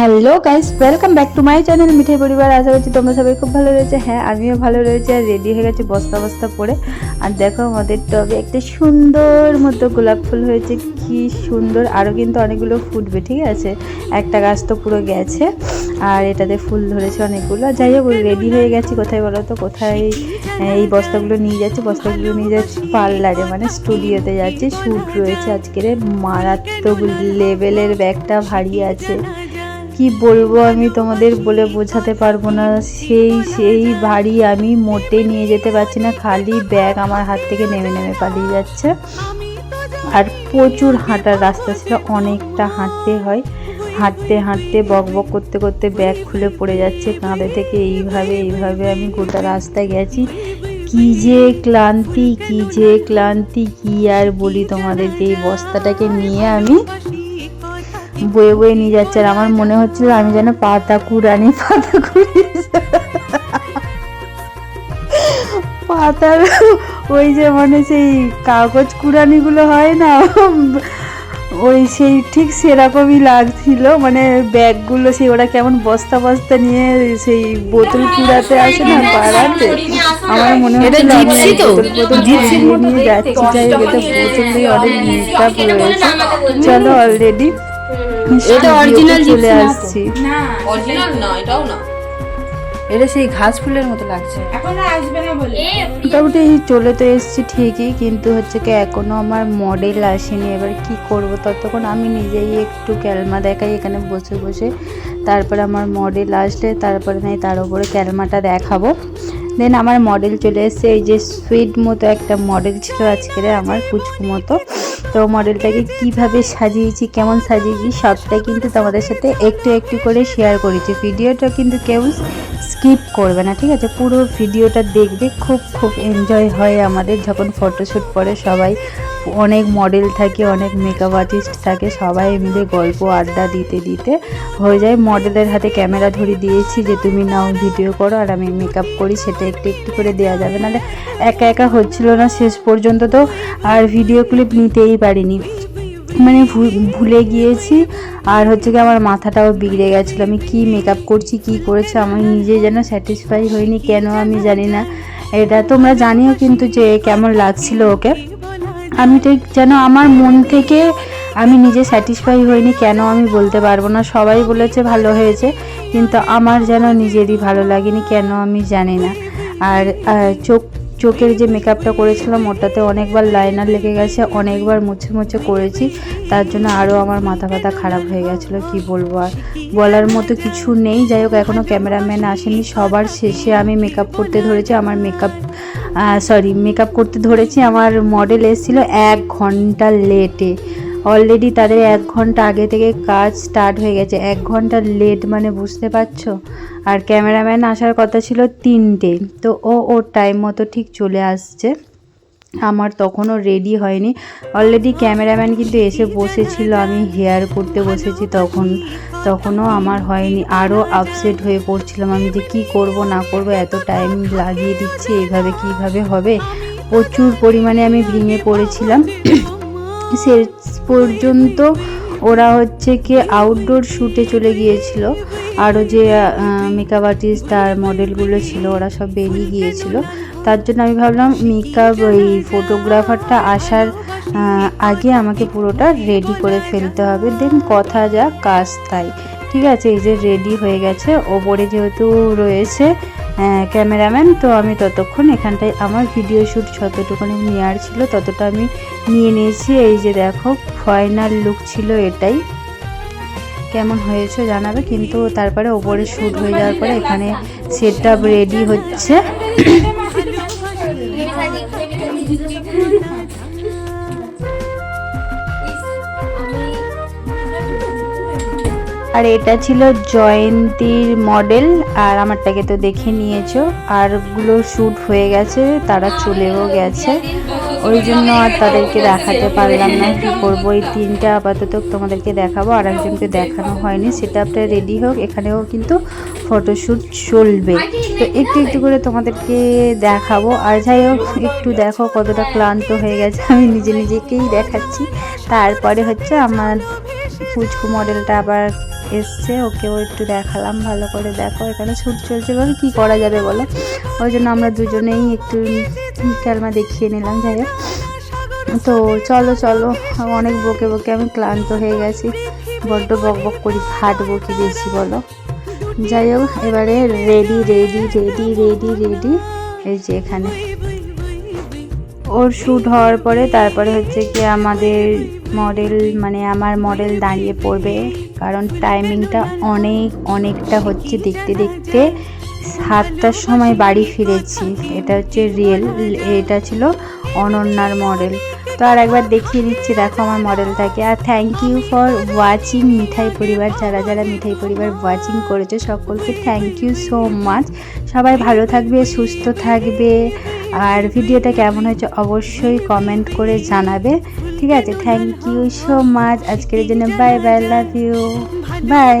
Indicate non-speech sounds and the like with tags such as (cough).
Hello guys welcome back to my channel Mithai Paribar আশা করছি তোমরা সবাই খুব ভালো রয়েছে। হ্যাঁ আমিও ভালো রয়েছি আর রেডি হয়ে গেছি বস্তা বস্তা পরে। আর দেখো আমাদের টবে একটা সুন্দর মতো গোলাপ ফুল হয়েছে। কি সুন্দর। আরও কিন্তু অনেকগুলো ফুটবে, ঠিক আছে? একটা গাছ তো পুরো গেছে। আর এটাতে ফুল ধরেছে অনেকগুলো। যাই হোক রেডি হয়ে গেছি। কোথায় বলো তো? কোথায় এই বস্তাগুলো নিয়ে যাচ্ছি। বস্তাগুলো নিয়ে যাচ্ছি পার্লারে মানে স্টুডিওতে যাচ্ছি। শ্যুট রয়েছে আজকের। মারাত্মক লেভেলের ব্যাগটা ভারী আছে। কি বলব আমি তোমাদের বলে বোঝাতে পারব না। সেই সেই ভারী আমি মোটে নিয়ে যেতে পারছি না। খালি ব্যাগ আমার হাত থেকে নেমে নেমে পালিয়ে যাচ্ছে। আর প্রচুর হাঁটার রাস্তা ছিল, অনেকটা হাঁটতে হয়। হাঁটতে হাঁটতে, বক বক করতে করতে ব্যাগ খুলে পড়ে যাচ্ছে। কাঁধে থেকে এইভাবে এইভাবে আমি গোটা রাস্তায় গেছি। কি যে ক্লান্তি, কি যে ক্লান্তি, কি আর বলি তোমাদেরকে? এই বস্তাটাকে নিয়ে আমি বয়ে বয়ে নিয়ে যাচ্ছে আর আমার মনে হচ্ছিল আমি যেন পাতা কুড়ানি পাতা কুড়ি পাতার ওই যে মানে সেই কাগজ কুড়ানিগুলো হয় না ওই সেই ঠিক সেরকমই লাগছিল মানে ব্যাগগুলো সেই ওরা কেমন বস্তা বস্তা নিয়ে সেই বোতল কুড়াতে আসে না পাড়াতে? আমার মনে আমি বোতল বোতল মতো নিয়ে যাচ্ছি যাই এটা প্রচন্ডই অনেক মেকআপ রয়েছে চলো অলরেডি এটা original চলে gypsy না আসছি। অরিজিনাল না এটাও না। এটা সেই ঘাস ফুলের মতো লাগছে। এখন আর আসবে না বলে। মোটামুটি চলে তো এসেছি ঠিকই কিন্তু হচ্ছে কি এখনও আমার মডেল আসেনি। এবার কি করব? ততক্ষণ আমি নিজেই একটু ক্যালমা দেখাই এখানে বসে বসে। তারপরে আমার মডেল আসলে তারপরে নাই তার উপরে ক্যালমাটা দেখাবো। দেন আমার মডেল চলে এসছে, এই যে সুইট মতো একটা মডেল ছিল আজকের আমার কুচকু মতো। তো মডেলটাকে কীভাবে সাজিয়েছি, কেমন সাজিয়েছি সবটাই কিন্তু তোমাদের সাথে একটু একটু করে শেয়ার করেছি। ভিডিওটা কিন্তু কেউ স্কিপ করবে না, ঠিক আছে? পুরো ভিডিওটা দেখবে, খুব খুব এনজয় হয় আমাদের যখন ফটোশ্যুট করে সবাই। অনেক মডেল থাকে, অনেক মেকআপ আর্টিস্ট থাকে, সবাই মিলে গল্প, আড্ডা দিতে দিতে হয়ে যায়। মডেলের হাতে ক্যামেরা ধরে দিয়েছি যে, তুমি নাও ভিডিও করো আর আমি মেকআপ করি। সেটা একটু একটু করে দেওয়া যাবে। নাহলে একা একা হচ্ছিল না শেষ পর্যন্ত তো, আর ভিডিও ক্লিপ নিতেই পারিনি। মানে ভুলে গিয়েছি। আর হচ্ছে কি, আমার মাথাটাও বিগড়ে গেছিল। আমি কি মেকআপ করছি, কি করেছি, আমি নিজে যেন স্যাটিসফাই হইনি। কেন আমি জানি না। এটা তোমরা জানিও কিন্তু যে, কেমন লাগছিল ওকে? আমি ঠিক যেন আমার মন থেকে আমি নিজে স্যাটিসফাই হইনি, কেন আমি বলতে পারব না? সবাই বলেছে ভালো হয়েছে, কিন্তু আমার যেন নিজেরই ভালো লাগেনি, কেন আমি জানি না। আর চোখ, চোখের যে মেকআপটা করেছিলাম, ওটাতে অনেকবার লাইনার লেগে গেছে, অনেকবার মুছে মুছে করেছি, তার জন্য আরও আমার মাথা ব্যথা খারাপ হয়ে গেছিল, কি বলব আর? বলার মতো কিছু নেই, যাই হোক এখনও ক্যামেরাম্যান আসেনি, সবার শেষে আমি মেকআপ করতে ধরেছি, আমার মেকআপ সরি মেকআপ করতে ধরেছি, আমার মডেল এসেছিল এক ঘণ্টা লেটে অলরেডি তাদের এক ঘণ্টা আগে থেকে কাজ স্টার্ট হয়ে গেছে। এক ঘণ্টা লেট মানে বুঝতে পারছ? আর ক্যামেরাম্যান আসার কথা ছিল তিনটে। তো ও ওর টাইম মতো ঠিক চলে আসছে। আমার তখনও রেডি হয়নি। অলরেডি ক্যামেরাম্যান কিন্তু এসে বসেছিল, আমি হেয়ার করতে বসেছি তখন। তখনও আমার হয়নি আরও আপসেট হয়ে পড়ছিলাম আমি যে কী করব, না করব, এত টাইম লাগিয়ে দিচ্ছি, এইভাবে কীভাবে হবে? প্রচুর পরিমাণে আমি ভেঙে পড়েছিলাম। (coughs) শেষ পর্যন্ত ওরা হচ্ছে কি আউটডোর শ্যুটে চলে গিয়েছিল। আরও যে মেকআপ আর্টিস্ট আর মডেলগুলো ছিল, ওরা সব বেরিয়ে গিয়েছিল। তার জন্য আমি ভাবলাম মেকআপ ওই ফটোগ্রাফারটা আসার আগে আমাকে পুরোটা রেডি করে ফেলতে হবে। দেন কথা যা কাজ তাই। ঠিক আছে, এই যে রেডি হয়ে গেছে। ওপরে যেহেতু রয়েছে ক্যামেরাম্যান তো আমি ততক্ষণ এখানটায় আমার ভিডিও শ্যুট যতটুকুনি নেওয়ার ছিল, ততটা আমি নিয়ে নিয়েছি। এই যে দেখো ফাইনাল লুক ছিল এটাই। কেমন হয়েছে জানাবে, কিন্তু তারপরে ওপরে শ্যুট হয়ে যাওয়ার পরে এখানে সেট রেডি হচ্ছে। 对对对对对对对对 আর এটা ছিল জয়ন্তীর মডেল, আর আমারটাকে তো দেখে নিয়েছো। আরগুলো শ্যুট হয়ে গেছে, তারা চলেও গেছে। ওই জন্য আর তাদেরকে দেখাতে পারলাম না, কি করব? এই তিনটা আপাতত তোমাদেরকে দেখাবো আর একজনকে দেখানো হয়নি। সেটা আপনার রেডি হোক, এখানেও কিন্তু ফটোশ্যুট চলবে। তো একটু একটু করে তোমাদেরকে দেখাবো। আর যাই হোক, একটু দেখো কতটা ক্লান্ত হয়ে গেছে। আমি নিজে নিজেকেই দেখাচ্ছি। তারপরে হচ্ছে আমার পুচকু মডেলটা আবার এসছে ওকেও একটু দেখালাম, ভালো করে দেখো এখানে শ্যুট চলছে, বলে কী করা যাবে বলো। ওই জন্য আমরা দুজনেই একটু ক্যালমা দেখিয়ে নিলাম, যাই হোক। তো চলো চলো, অনেক বকে বকে আমি ক্লান্ত হয়ে গেছি, বড্ড বক বক করি ভাট বকি বেশি বলো। যাই হোক, এবারে ready ready ready ready ready এই যে এখানে। ওর শ্যুট হওয়ার পরে তারপরে হচ্ছে কি আমাদের মডেল মানে আমার মডেল দাঁড়িয়ে পড়বে। কারণ টাইমিংটা অনেক, অনেকটা হচ্ছে দেখতে দেখতে সাতটার সময় বাড়ি ফিরেছি। এটা হচ্ছে রিয়েল, এটা ছিল অনন্যার মডেল। তো আর একবার দেখিয়ে দিচ্ছি, দেখো আমার মডেলটাকে। আর thank you for watching Mithai Paribar. যারা যারা মিঠাই পরিবার ওয়াচিং করেছে, সকলকে থ্যাংক ইউ সো মাচ সবাই ভালো থাকবে, সুস্থ থাকবে। আর ভিডিওটা কেমন হয়েছে অবশ্যই কমেন্ট করে জানাবে। ঠিক আছে? থ্যাংক ইউ সো মাচ আজকের জন্য bye bye love you bye